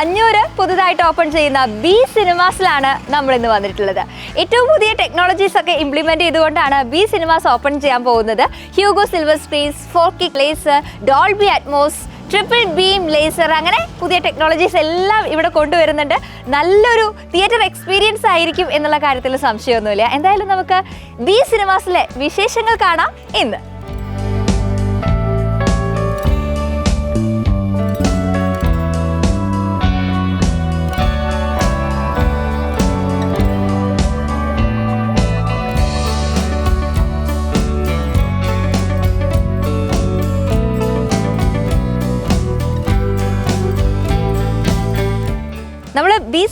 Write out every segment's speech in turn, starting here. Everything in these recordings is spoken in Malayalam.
അഞ്ഞൂറ് പുതുതായിട്ട് ഓപ്പൺ ചെയ്യുന്ന ബി സിനിമാസിലാണ് നമ്മൾ ഇന്ന് വന്നിട്ടുള്ളത്. ഏറ്റവും പുതിയ ടെക്നോളജീസ് ഒക്കെ ഇംപ്ലിമെന്റ് ചെയ്തുകൊണ്ടാണ് ബി സിനിമാസ് ഓപ്പൺ ചെയ്യാൻ പോകുന്നത്. Hugo silver space ഫോർക്കി clays Dolby Atmos triple beam laser അങ്ങനെ പുതിയ ടെക്നോളജീസ് എല്ലാം ഇവിടെ കൊണ്ടുവരുന്നുണ്ട്. നല്ലൊരു തിയേറ്റർ എക്സ്പീരിയൻസ് ആയിരിക്കും എന്നുള്ള കാര്യത്തിൽ സംശയമൊന്നുമില്ല. എന്തായാലും നമുക്ക് ബി സിനിമാസിലെ വിശേഷങ്ങൾ കാണാം ഇന്ന്.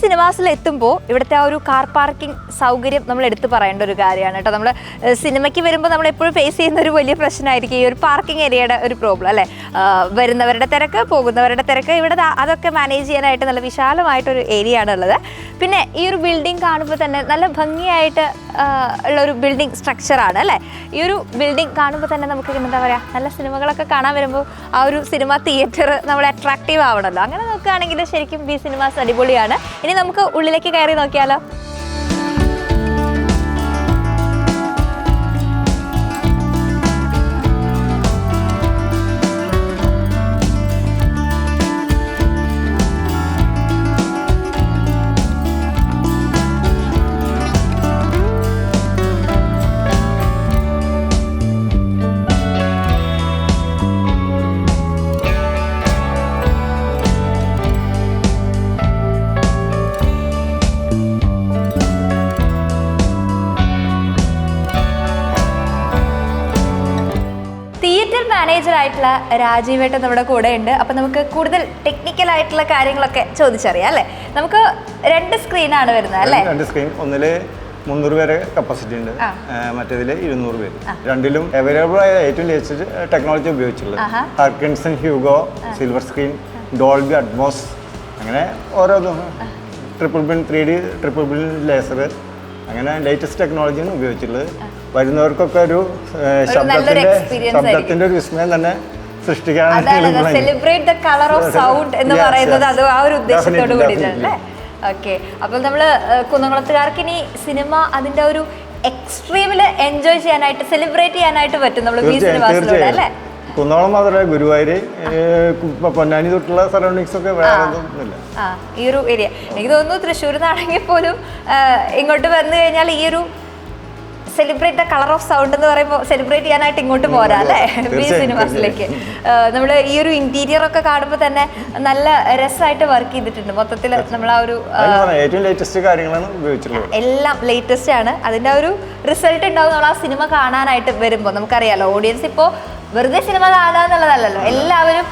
സിനിമാസിൽ എത്തുമ്പോൾ ഇവിടുത്തെ ആ ഒരു കാർ പാർക്കിംഗ് സൗകര്യം നമ്മൾ എടുത്തു പറയേണ്ട ഒരു കാര്യമാണ് കേട്ടോ. നമ്മൾ സിനിമയ്ക്ക് വരുമ്പോൾ നമ്മൾ എപ്പോഴും ഫേസ് ചെയ്യുന്ന ഒരു വലിയ പ്രശ്നമായിരിക്കും ഈ ഒരു പാർക്കിംഗ് ഏരിയയുടെ ഒരു പ്രോബ്ലം അല്ലേ? വരുന്നവരുടെ തിരക്ക് പോകുന്നവരുടെ തിരക്ക് ഇവിടെ അതൊക്കെ മാനേജ് ചെയ്യാനായിട്ട് നല്ല വിശാലമായിട്ടൊരു ഏരിയ ആണുള്ളത് പിന്നെ ഈ ഒരു ബിൽഡിംഗ് കാണുമ്പോൾ തന്നെ നല്ല ഭംഗിയായിട്ട് ഉള്ള ഒരു ബിൽഡിംഗ് സ്ട്രക്ചറാണ് അല്ലേ? ഈ ഒരു ബിൽഡിംഗ് കാണുമ്പോൾ തന്നെ നമുക്ക് എന്താ പറയുക നല്ല സിനിമകളൊക്കെ കാണാൻ വരുമ്പോൾ ആ ഒരു സിനിമ തിയേറ്റർ നമ്മൾ അട്രാക്റ്റീവ് ആവണമല്ലോ അങ്ങനെ നോക്കുകയാണെങ്കിൽ ശരിക്കും ബി സിനിമാസ് അടിപൊളിയാണ്. ഇനി നമുക്ക് ഉള്ളിലേക്ക് കയറി നോക്കിയാലോ? ആയിട്ടുള്ള രാജീവേട്ട നമ്മുടെ കൂടെ ഉണ്ട്. അപ്പം നമുക്ക് കൂടുതൽ ടെക്നിക്കൽ ആയിട്ടുള്ള കാര്യങ്ങളൊക്കെ ചോദിച്ചറിയാം അല്ലേ? നമുക്ക് രണ്ട് സ്ക്രീനാണ് വരുന്നത് അല്ലേ? രണ്ട് സ്ക്രീൻ ഒന്നിൽ മുന്നൂറ് പേരെ കപ്പാസിറ്റി ഉണ്ട്. മറ്റേതിൽ ഇരുന്നൂറ് പേര്. രണ്ടിലും അവൈലബിൾ ആയ ഏറ്റവും ലേറ്റസ്റ്റ് ടെക്നോളജി ഉപയോഗിച്ചിട്ടുള്ളത്. Harkness Hugo silver screen Dolby Atmos അങ്ങനെ ഓരോന്നും triple beam three D triple beam laser അങ്ങനെ ലേറ്റസ്റ്റ് ടെക്നോളജിയാണ് ഉപയോഗിച്ചിട്ടുള്ളത്. വരുന്നവർക്കൊക്കെ ഒരു ശബ്ദത്തിന്റെ ശബ്ദത്തിന്റെ ഒരു വിസ്മയം തന്നെ സൃഷ്ടിക്കാൻ അതാണ് celebrate the colour of sound എന്ന് പറയുന്നത് yes. അത് ആ ഒരു ഉദ്ദേശത്തോട് കൂടിയിട്ടാണ് അല്ലേ. ഓക്കെ അപ്പോൾ നമ്മൾ കുന്നംകുളത്തുകാർക്ക് ഇനി സിനിമ അതിന്റെ ഒരു എക്സ്ട്രീമിൽ എൻജോയ് ചെയ്യാനായിട്ട് സെലിബ്രേറ്റ് ചെയ്യാനായിട്ട് പറ്റും നമ്മൾ ബി തീർച്ചയായും സിനിമാസിലൂടെ അല്ലേ? കുന്നോളം മാത്രമല്ല ഗുരുവായൂർ പൊന്നാനി തൊട്ടുള്ള സറൗണ്ടിങ്സ് ഒക്കെ ഈ ഒരു ഏരിയ എനിക്ക് തോന്നുന്നു തൃശ്ശൂർ നിന്നാണെങ്കിൽ പോലും ഇങ്ങോട്ട് വന്നു കഴിഞ്ഞാൽ ഈ ഒരു celebrate the colour of sound എന്ന് പറയുമ്പോൾ സെലിബ്രേറ്റ് ചെയ്യാനായിട്ട് ഇങ്ങോട്ട് പോരാ. അല്ലേ ബി സിനിമാസിലേക്ക്. നമ്മൾ ഈ ഒരു ഇന്റീരിയർ ഒക്കെ കാണുമ്പോൾ തന്നെ നല്ല രസമായിട്ട് വർക്ക് ചെയ്തിട്ടുണ്ട്. മൊത്തത്തിൽ നമ്മൾ ആ ഒരു ഏറ്റവും ലേറ്റസ്റ്റ് കാര്യങ്ങളാണ് ഉപയോഗിച്ചിട്ടുള്ളത്. എല്ലാം ലേറ്റസ്റ്റ് ആണ്. അതിന്റെ ഒരു റിസൾട്ട് ഉണ്ടാവും നമ്മൾ ആ സിനിമ കാണാനായിട്ട് വരുമ്പോൾ. നമുക്കറിയാലോ ഓഡിയൻസ് ഇപ്പോൾ വെറുതെ സിനിമ കാണുക എന്നുള്ളതല്ലല്ലോ എല്ലാവരും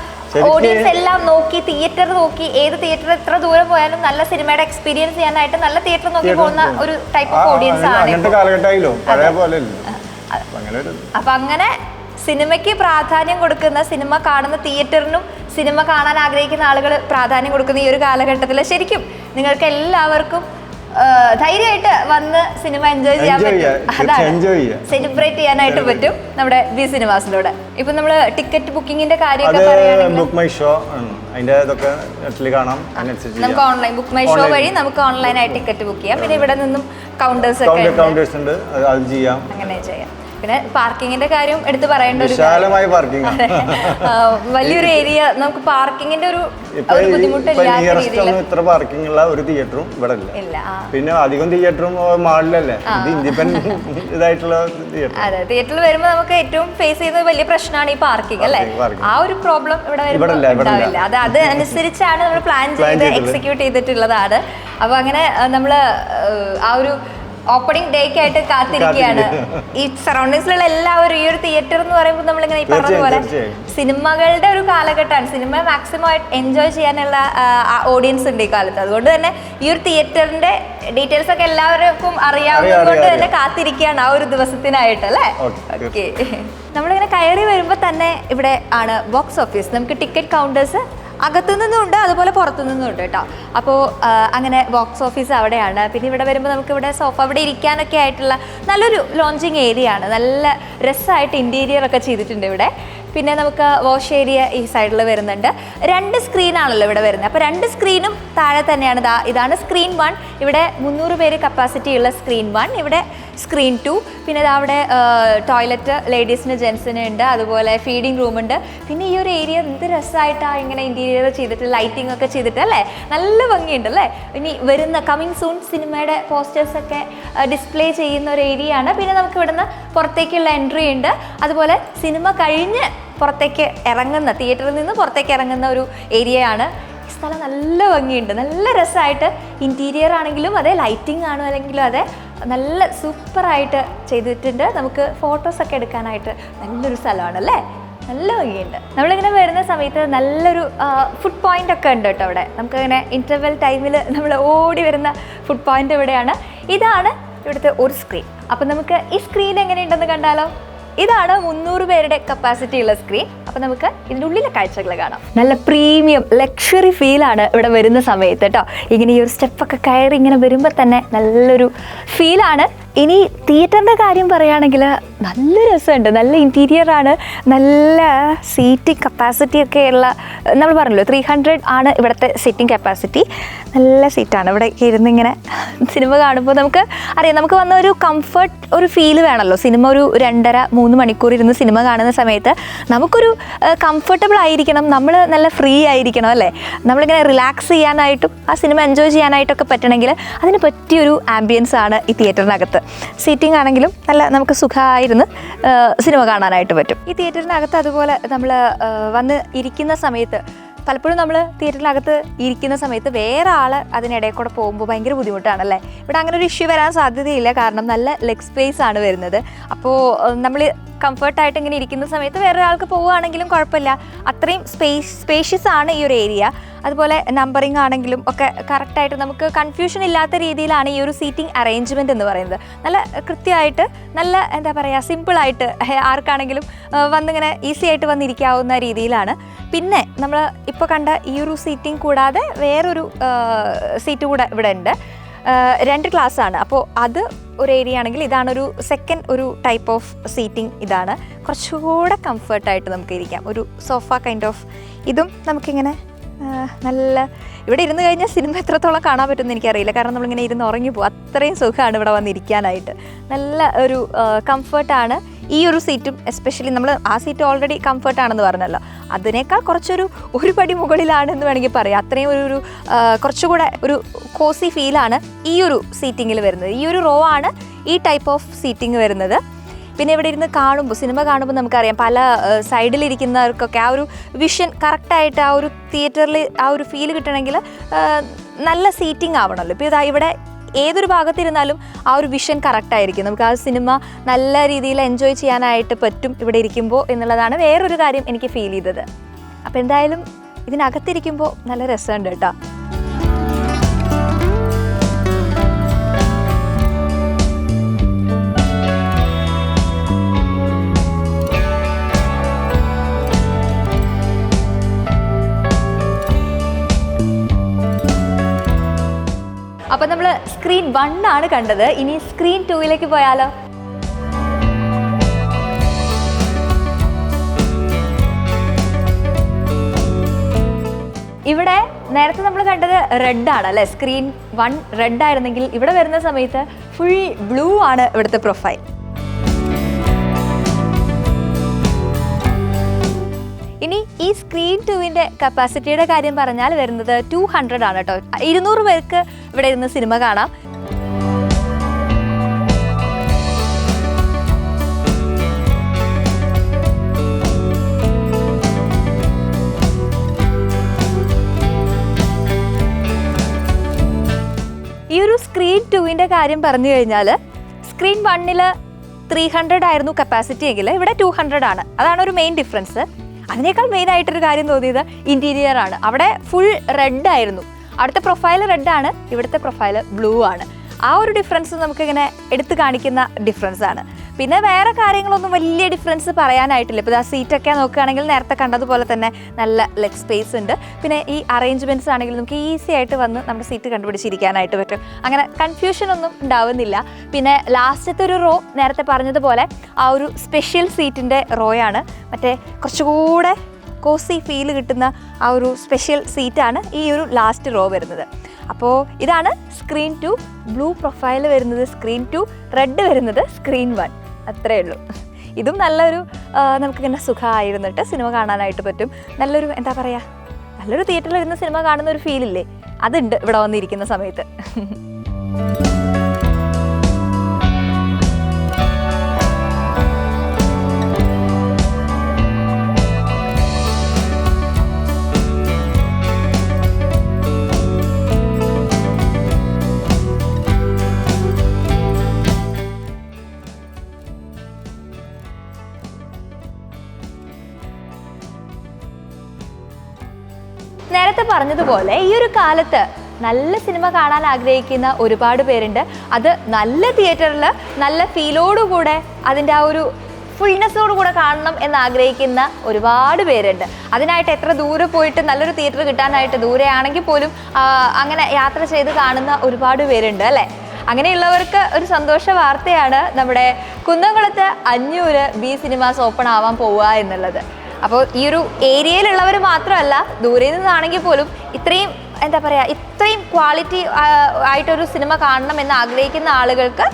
ഓഡിയൻസ് എല്ലാം നോക്കി തിയേറ്റർ നോക്കി ഏത് തിയേറ്റർ എത്ര ദൂരം പോയാലും നല്ല സിനിമയുടെ എക്സ്പീരിയൻസ് ചെയ്യാനായിട്ട് നല്ല തിയേറ്റർ നോക്കി പോകുന്ന ഒരു ടൈപ്പ് ഓഫ് ഓഡിയൻസ് ആണ് അപ്പൊ അങ്ങനെ സിനിമയ്ക്ക് പ്രാധാന്യം കൊടുക്കുന്ന സിനിമ കാണുന്ന തിയേറ്ററിനും സിനിമ കാണാൻ ആഗ്രഹിക്കുന്ന ആളുകൾ പ്രാധാന്യം കൊടുക്കുന്ന ഈ ഒരു കാലഘട്ടത്തിൽ ശരിക്കും നിങ്ങൾക്ക് എല്ലാവർക്കും ധൈര്യമായിട്ട് വന്ന് സിനിമ എൻജോയ് ചെയ്യാൻ പറ്റും. അതാണ്. സെലിബ്രേറ്റ് ചെയ്യാനായിട്ട് പറ്റും നമ്മുടെ ബി സിനിമാസിലൂടെ ഇപ്പൊ നമ്മൾ ടിക്കറ്റ് ബുക്കിംഗിന്റെ കാര്യം കാര്യമൊക്കെ ബുക്ക് മൈ ഷോ ആണ് അതിന്റെ ഇതൊക്കെ നെറ്റിൽ കാണാം. അതിനനുസരിച്ച് നമുക്ക് ഓൺലൈൻ ബുക്ക് മൈ ഷോ വഴി നമുക്ക് ഓൺലൈനായി ടിക്കറ്റ് ബുക്ക് ചെയ്യാം. പിന്നെ ഇവിടെ നിന്നും കൗണ്ടേഴ്സ് ഒക്കെ. കൗണ്ടേഴ്സ് ഉണ്ട്. അത് ചെയ്യാം. അങ്ങനെ ചെയ്യാം. പിന്നെ പാർക്കിങ്ങിന്റെ കാര്യം എടുത്തു പറയേണ്ട ഒരു. വിശാലമായ പാർക്കിംഗ് വലിയൊരു ഏരിയ നമുക്ക് പാർക്കിങ്ങിന്റെ ഒരു ഇത്ര പാർക്കിംഗ് ഉള്ള ഒരു തിയേറ്ററും ഇവിടെ ഇല്ല പിന്നെ അധികം തിയേറ്ററും മാളിലല്ലേ ഇത് ഇൻഡിപെൻഡന്റ് ഇതായിട്ടുള്ള തിയേറ്റർ അതെ തിയേറ്ററിൽ വരുമ്പോൾ നമുക്ക് ഏറ്റവും ഫേസ് ചെയ്യുന്ന വലിയ പ്രശ്നമാണ് ഈ പാർക്കിംഗ് അല്ലേ. ആ ഒരു പ്രോബ്ലം ഇവിടെ ഉണ്ടാവില്ല. അത് അത് അനുസരിച്ചാണ് നമ്മൾ പ്ലാൻ ചെയ്ത് എക്സിക്യൂട്ട് ചെയ്തിട്ടുള്ളതാണ്. അപ്പൊ അങ്ങനെ നമ്മൾ ആ ഒരു ഓപ്പണിംഗ് ഡേക്ക് ആയിട്ട് കാത്തിരിക്കുകയാണ്. ഈ സറൗണ്ടിങ്സിലുള്ള എല്ലാവരും ഈ ഒരു തിയേറ്റർ എന്ന് പറയുമ്പോൾ നമ്മളിങ്ങനെ ഈ പറഞ്ഞ പോലെ സിനിമകളുടെ ഒരു കാലഘട്ടമാണ്. സിനിമ മാക്സിമം ആയിട്ട് എൻജോയ് ചെയ്യാനുള്ള ഓഡിയൻസ് ഉണ്ട് ഈ കാലത്ത്. അതുകൊണ്ട് തന്നെ ഈ ഒരു തിയേറ്ററിന്റെ ഡീറ്റെയിൽസ് ഒക്കെ എല്ലാവർക്കും അറിയാവുന്നത് കൊണ്ട് തന്നെ കാത്തിരിക്കുകയാണ് ആ ഒരു ദിവസത്തിനായിട്ട് അല്ലേ? ഓക്കെ നമ്മളിങ്ങനെ കയറി വരുമ്പോൾ തന്നെ ഇവിടെ ആണ് ബോക്സ് ഓഫീസ് നമുക്ക് ടിക്കറ്റ് കൗണ്ടേഴ്സ് അകത്തു അതുപോലെ പുറത്തു നിന്നുണ്ട് കേട്ടോ അപ്പോൾ അങ്ങനെ ബോക്സ് ഓഫീസ് അവിടെയാണ്. പിന്നെ ഇവിടെ വരുമ്പോൾ നമുക്ക് ഇവിടെ സോഫ അവിടെ ഇരിക്കാനൊക്കെ ആയിട്ടുള്ള നല്ലൊരു ലോഞ്ചിങ് ഏരിയ ആണ്. നല്ല രസമായിട്ട് ഇന്റീരിയർ ഒക്കെ ചെയ്തിട്ടുണ്ട് ഇവിടെ. പിന്നെ നമുക്ക് വാഷ് ഏരിയ ഈ സൈഡിൽ വരുന്നുണ്ട്. രണ്ട് സ്ക്രീനാണല്ലോ ഇവിടെ വരുന്നത്. അപ്പോൾ രണ്ട് സ്ക്രീനും താഴെ തന്നെയാണ്. ഇതാ ഇതാണ് സ്ക്രീൻ വൺ ഇവിടെ മുന്നൂറ് പേര് കപ്പാസിറ്റി ഉള്ള സ്ക്രീൻ വൺ ഇവിടെ സ്ക്രീൻ ടു പിന്നെ അവിടെ ടോയ്ലറ്റ് ലേഡീസിന് ജെൻസിന് ഉണ്ട്. അതുപോലെ ഫീഡിംഗ് റൂം ഉണ്ട്. പിന്നെ ഈ ഒരു ഏരിയ എന്ത് രസമായിട്ടാണ് ഇങ്ങനെ ഇന്റീരിയർ ചെയ്തിട്ട് ലൈറ്റിംഗ് ഒക്കെ ചെയ്തിട്ട് അല്ലേ? നല്ല ഭംഗിയുണ്ട് അല്ലേ? ഇനി വരുന്ന കമ്മിങ് സൂൺ സിനിമയുടെ പോസ്റ്റേഴ്സൊക്കെ ഡിസ്പ്ലേ ചെയ്യുന്ന ഒരു ഏരിയ ആണ്. പിന്നെ നമുക്ക് ഇവിടുന്ന് പുറത്തേക്കുള്ള എൻട്രി ഉണ്ട്. അതുപോലെ സിനിമ കഴിഞ്ഞ് പുറത്തേക്ക് ഇറങ്ങുന്ന തിയേറ്ററിൽ നിന്ന് പുറത്തേക്ക് ഇറങ്ങുന്ന ഒരു ഏരിയയാണ് ഈ സ്ഥലം നല്ല ഭംഗിയുണ്ട്. നല്ല രസമായിട്ട് ഇന്റീരിയർ ആണെങ്കിലും അതെ ലൈറ്റിംഗ് ആണോ അല്ലെങ്കിലും അതെ നല്ല സൂപ്പറായിട്ട് ചെയ്തിട്ടുണ്ട്. നമുക്ക് ഫോട്ടോസൊക്കെ എടുക്കാനായിട്ട് നല്ലൊരു സ്ഥലമാണ് അല്ലേ നല്ല ഭംഗിയുണ്ട്. നമ്മളിങ്ങനെ വരുന്ന സമയത്ത് നല്ലൊരു ഫുഡ് പോയിന്റ് ഒക്കെ ഉണ്ട് കേട്ടോ അവിടെ. നമുക്കങ്ങനെ ഇന്റർവെൽ ടൈമിൽ നമ്മൾ ഓടി വരുന്ന ഫുഡ് പോയിന്റ് ഇവിടെയാണ്. ഇതാണ് ഇവിടുത്തെ ഒരു സ്ക്രീൻ അപ്പം നമുക്ക് ഈ സ്ക്രീൻ എങ്ങനെയുണ്ടെന്ന് കണ്ടാലോ? ഇതാണ് മുന്നൂറ് പേരുടെ കപ്പാസിറ്റി ഉള്ള സ്ക്രീൻ അപ്പം നമുക്ക് ഇതിന്റെ ഉള്ളിലെ കാഴ്ചകൾ കാണാം. നല്ല പ്രീമിയം ലക്ഷറി ഫീലാണ് ഇവിടെ വരുന്ന സമയത്ത് കേട്ടോ ഇങ്ങനെ ഈ ഒരു സ്റ്റെപ്പൊക്കെ കയറി ഇങ്ങനെ വരുമ്പോൾ തന്നെ നല്ലൊരു ഫീലാണ് ഇനി തിയേറ്ററിന്റെ കാര്യം പറയുകയാണെങ്കിൽ നല്ല രസമുണ്ട്. നല്ല ഇന്റീരിയർ ആണ്. നല്ല സീറ്റിംഗ് കപ്പാസിറ്റി ഒക്കെ ഉള്ള നമ്മൾ പറഞ്ഞല്ലോ ത്രീ ഹൺഡ്രഡ് ആണ് ഇവിടുത്തെ സീറ്റിംഗ് കപ്പാസിറ്റി നല്ല സീറ്റാണ് ഇവിടെ ഇരുന്നിങ്ങനെ സിനിമ കാണുമ്പോൾ നമുക്ക് അറിയാം. നമുക്ക് വന്ന ഒരു കംഫർട്ട് ഒരു ഫീൽ വേണമല്ലോ. സിനിമ ഒരു രണ്ടര മൂന്ന് മണിക്കൂർ ഇരുന്ന് സിനിമ കാണുന്ന സമയത്ത് നമുക്കൊരു കംഫർട്ടബിൾ ആയിരിക്കണം. നമ്മൾ നല്ല ഫ്രീ ആയിരിക്കണം അല്ലേ? നമ്മളിങ്ങനെ റിലാക്സ് ചെയ്യാനായിട്ടും ആ സിനിമ എൻജോയ് ചെയ്യാനായിട്ടൊക്കെ പറ്റണമെങ്കിൽ അതിന് പറ്റിയൊരു ആംബിയൻസ് ആണ് ഈ തിയേറ്ററിനകത്ത് സീറ്റിംഗ് ആണെങ്കിലും നല്ല നമുക്ക് സുഖമായിരുന്ന് സിനിമ കാണാനായിട്ട് പറ്റും. ഈ തിയേറ്ററിനകത്ത് അതുപോലെ നമ്മൾ വന്ന് ഇരിക്കുന്ന സമയത്ത് പലപ്പോഴും നമ്മൾ തിയേറ്ററിനകത്ത് ഇരിക്കുന്ന സമയത്ത് വേറെ ആൾ അതിനിടയിൽ കൂടെ പോകുമ്പോൾ ഭയങ്കര ബുദ്ധിമുട്ടാണല്ലേ? ഇവിടെ അങ്ങനെ ഒരു ഇഷ്യൂ വരാൻ സാധ്യതയില്ല. കാരണം നല്ല ലെഗ് സ്പേസ് ആണ് വരുന്നത്. അപ്പോൾ നമ്മൾ കംഫർട്ടായിട്ട് ഇങ്ങനെ ഇരിക്കുന്ന സമയത്ത് വേറൊരാൾക്ക് പോവുകയാണെങ്കിലും കുഴപ്പമില്ല. അത്രയും സ്പേസ് സ്പേഷ്യസ് ആണ് ഈ ഒരു ഏരിയ അതുപോലെ നമ്പറിംഗ് ആണെങ്കിലും ഒക്കെ കറക്റ്റായിട്ട് നമുക്ക് കൺഫ്യൂഷൻ ഇല്ലാത്ത രീതിയിലാണ് ഈ ഒരു സീറ്റിംഗ് അറേഞ്ച്മെന്റ് എന്ന് പറയുന്നത്. നല്ല കൃത്യമായിട്ട് നല്ല എന്താ പറയുക സിമ്പിളായിട്ട് ആർക്കാണെങ്കിലും വന്നിങ്ങനെ ഈസി ആയിട്ട് വന്നിരിക്കാവുന്ന രീതിയിലാണ്. പിന്നെ നമ്മൾ ഇപ്പോൾ കണ്ട ഈ ഒരു സീറ്റിംഗ് കൂടാതെ വേറൊരു സീറ്റ് കൂടെ ഇവിടെ ഉണ്ട് രണ്ട് ക്ലാസ്സാണ് അപ്പോൾ അത് ഒരു ഏരിയ ആണെങ്കിൽ ഇതാണ് ഒരു സെക്കൻഡ് ഒരു ടൈപ്പ് ഓഫ് സീറ്റിംഗ് ഇതാണ്. കുറച്ചുകൂടെ കംഫർട്ടായിട്ട് നമുക്ക് ഇരിക്കാം. ഒരു സോഫ കൈൻഡ് ഓഫ് ഇതും നമുക്കിങ്ങനെ നല്ല ഇവിടെ ഇരുന്ന് കഴിഞ്ഞാൽ സിനിമ എത്രത്തോളം കാണാൻ പറ്റുമെന്ന് എനിക്കറിയില്ല. കാരണം നമ്മളിങ്ങനെ ഇരുന്ന് ഉറങ്ങി പോകും അത്രയും സുഖമാണ് ഇവിടെ വന്നിരിക്കാനായിട്ട്. നല്ല ഒരു കംഫർട്ടാണ് ഈ ഒരു സീറ്റും എസ്പെഷ്യലി നമ്മൾ ആ സീറ്റ് ഓൾറെഡി കംഫർട്ട് ആണെന്ന് പറഞ്ഞല്ലോ. അതിനേക്കാൾ കുറച്ചൊരു ഒരു പടി മുകളിലാണെന്ന് വേണമെങ്കിൽ പറയാം. അത്രയും ഒരു ഒരു കുറച്ചുകൂടെ ഒരു കോസി ഫീലാണ് ഈ ഒരു സീറ്റിങ്ങിൽ വരുന്നത്. ഈ ഒരു റോ ആണ് ഈ ടൈപ്പ് ഓഫ് സീറ്റിംഗ് വരുന്നത്. പിന്നെ ഇവിടെ ഇരുന്ന് കാണുമ്പോൾ സിനിമ കാണുമ്പോൾ നമുക്കറിയാം പല സൈഡിലിരിക്കുന്നവർക്കൊക്കെ ആ ഒരു വിഷൻ കറക്റ്റായിട്ട് ആ ഒരു തിയേറ്ററിൽ ആ ഒരു ഫീൽ കിട്ടണമെങ്കിൽ നല്ല സീറ്റിംഗ് ആവണമല്ലോ. ഇപ്പോൾ ഇതാ ഇവിടെ ഏതൊരു ഭാഗത്തിരുന്നാലും ആ ഒരു വിഷൻ കറക്റ്റായിരിക്കും നമുക്ക് ആ സിനിമ നല്ല രീതിയിൽ എൻജോയ് ചെയ്യാനായിട്ട് പറ്റും ഇവിടെ ഇരിക്കുമ്പോൾ എന്നുള്ളതാണ് വേറൊരു കാര്യം എനിക്ക് ഫീൽ ചെയ്തത്. അപ്പോൾ എന്തായാലും ഇതിനകത്തിരിക്കുമ്പോൾ നല്ല രസമുണ്ട് കേട്ടോ. അപ്പം നമ്മൾ സ്ക്രീൻ വൺ ആണ് കണ്ടത്. ഇനി സ്ക്രീൻ ടൂയിലേക്ക് പോയാലോ? ഇവിടെ നേരത്തെ നമ്മൾ കണ്ടത് റെഡ് ആണ് അല്ലേ? സ്ക്രീൻ വൺ റെഡ് ആയിരുന്നെങ്കിൽ ഇവിടെ വരുന്ന സമയത്ത് ഫുൾ ബ്ലൂ ആണ് ഇവിടുത്തെ പ്രൊഫൈൽ ഇനി ഈ സ്ക്രീൻ ടുവിന്റെ കപ്പാസിറ്റിയുടെ കാര്യം പറഞ്ഞാൽ വരുന്നത് ടു ഹൺഡ്രഡ് ആണ് കേട്ടോ. ഇരുന്നൂറ് പേർക്ക് ഇവിടെ ഇരുന്ന് സിനിമ കാണാം. ഈ ഒരു സ്ക്രീൻ ടുവിന്റെ കാര്യം പറഞ്ഞു കഴിഞ്ഞാൽ സ്ക്രീൻ വണ്ണിൽ ത്രീ ഹൺഡ്രഡ് ആയിരുന്നു കപ്പാസിറ്റി എങ്കിൽ ഇവിടെ ടു ഹൺഡ്രഡ് ആണ്. അതാണ് ഒരു മെയിൻ ഡിഫറൻസ് അതിനേക്കാൾ മെയിൻ ആയിട്ടൊരു കാര്യം തോന്നിയത് ഇന്റീരിയർ ആണ്. അവിടെ ഫുൾ റെഡ് ആയിരുന്നു. അവിടുത്തെ പ്രൊഫൈൽ റെഡ് ആണ്. ഇവിടുത്തെ പ്രൊഫൈൽ ബ്ലൂ ആണ്. ആ ഒരു ഡിഫറൻസ് നമുക്കിങ്ങനെ എടുത്തു കാണിക്കുന്ന ഡിഫറൻസ് ആണ്. പിന്നെ വേറെ കാര്യങ്ങളൊന്നും വലിയ ഡിഫറൻസ് പറയാനായിട്ടില്ല. ഇപ്പോൾ ആ സീറ്റൊക്കെ നോക്കുകയാണെങ്കിൽ നേരത്തെ കണ്ടതുപോലെ തന്നെ നല്ല ലെഗ് സ്പേസ് ഉണ്ട്. പിന്നെ ഈ അറേഞ്ച്മെന്റ്സ് ആണെങ്കിൽ നമുക്ക് ഈസി ആയിട്ട് വന്ന് നമ്മുടെ സീറ്റ് കണ്ടുപിടിച്ചിരിക്കാനായിട്ട് പറ്റും. അങ്ങനെ കൺഫ്യൂഷൻ ഒന്നും ഉണ്ടാവുന്നില്ല. പിന്നെ ലാസ്റ്റത്തെ ഒരു റോ നേരത്തെ പറഞ്ഞതുപോലെ ആ ഒരു സ്പെഷ്യൽ സീറ്റിന്റെ റോയാണ് മറ്റേ കുറച്ചുകൂടെ കോസി ഫീൽ കിട്ടുന്ന ആ ഒരു സ്പെഷ്യൽ സീറ്റാണ് ഈ ഒരു ലാസ്റ്റ് റോ വരുന്നത്. അപ്പോൾ ഇതാണ് സ്ക്രീൻ ടു ബ്ലൂ പ്രൊഫൈൽ വരുന്നത് സ്ക്രീൻ ടു റെഡ് വരുന്നത് സ്ക്രീൻ വൺ. അത്രയേ ഉള്ളൂ. ഇതും നല്ലൊരു നമുക്കിങ്ങനെ സുഖമായിരുന്നിട്ട് സിനിമ കാണാനായിട്ട് പറ്റും. നല്ലൊരു എന്താ പറയുക നല്ലൊരു തിയേറ്ററിൽ ഇരുന്ന് സിനിമ കാണുന്ന ഒരു ഫീലില്ലേ? അതുണ്ട് ഇവിടെ വന്നിരിക്കുന്ന സമയത്ത്. പറഞ്ഞതുപോലെ ഈ ഒരു കാലത്ത് നല്ല സിനിമ കാണാൻ ആഗ്രഹിക്കുന്ന ഒരുപാട് പേരുണ്ട്. അത് നല്ല തിയേറ്ററിൽ നല്ല ഫീലോടുകൂടെ അതിന്റെ ആ ഒരു ഫുൾനെസ്സോട് കൂടെ കാണണം എന്ന് ആഗ്രഹിക്കുന്ന ഒരുപാട് പേരുണ്ട്. അതിനായിട്ട് എത്ര ദൂരെ പോയിട്ട് നല്ലൊരു തിയേറ്റർ കിട്ടാനായിട്ട് ദൂരെയാണെങ്കിൽ പോലും അങ്ങനെ യാത്ര ചെയ്ത് കാണുന്ന ഒരുപാട് പേരുണ്ട് അല്ലേ? അങ്ങനെയുള്ളവർക്ക് ഒരു സന്തോഷ വാർത്തയാണ് നമ്മുടെ കുന്നംകുളത്ത് അഞ്ഞൂറ് ബി സിനിമാസ് ഓപ്പൺ ആവാൻ പോവുക എന്നുള്ളത്. അപ്പോൾ ഈ ഒരു ഏരിയയിലുള്ളവർ മാത്രമല്ല ദൂരെ നിന്നാണെങ്കിൽ പോലും ഇത്രയും എന്താ പറയുക ഇത്രയും ക്വാളിറ്റി ആയിട്ടൊരു സിനിമ കാണണം എന്ന് ആഗ്രഹിക്കുന്ന ആളുകൾക്ക്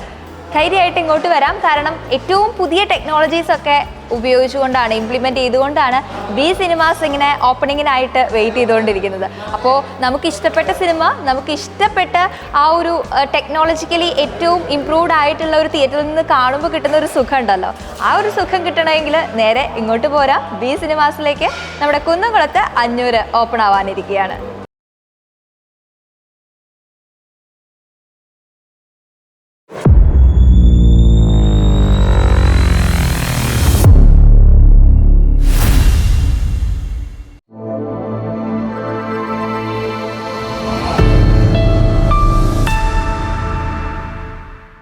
ധൈര്യമായിട്ട് ഇങ്ങോട്ട് വരാം. കാരണം ഏറ്റവും പുതിയ ടെക്നോളജീസ് ഒക്കെ ഉപയോഗിച്ചുകൊണ്ടാണ് ഇംപ്ലിമെന്റ് ചെയ്തുകൊണ്ടാണ് ബി സിനിമാസ് ഇങ്ങനെ ഓപ്പണിങ്ങിനായിട്ട് വെയിറ്റ് ചെയ്തുകൊണ്ടിരിക്കുന്നത്. അപ്പോൾ നമുക്ക് ഇഷ്ടപ്പെട്ട സിനിമ നമുക്ക് ഇഷ്ടപ്പെട്ട ആ ഒരു ടെക്നോളജിക്കലി ഏറ്റവും ഇംപ്രൂവ്ഡ് ആയിട്ടുള്ള ഒരു തിയേറ്ററിൽ നിന്ന് കാണുമ്പോൾ കിട്ടുന്ന ഒരു സുഖം ഉണ്ടല്ലോ ആ ഒരു സുഖം കിട്ടണമെങ്കിൽ നേരെ ഇങ്ങോട്ട് പോരാ. ബി സിനിമാസിലേക്ക് നമ്മുടെ കുന്നംകുളത്ത് അഞ്ഞൂറ് ഓപ്പൺ ആവാനിരിക്കുകയാണ്.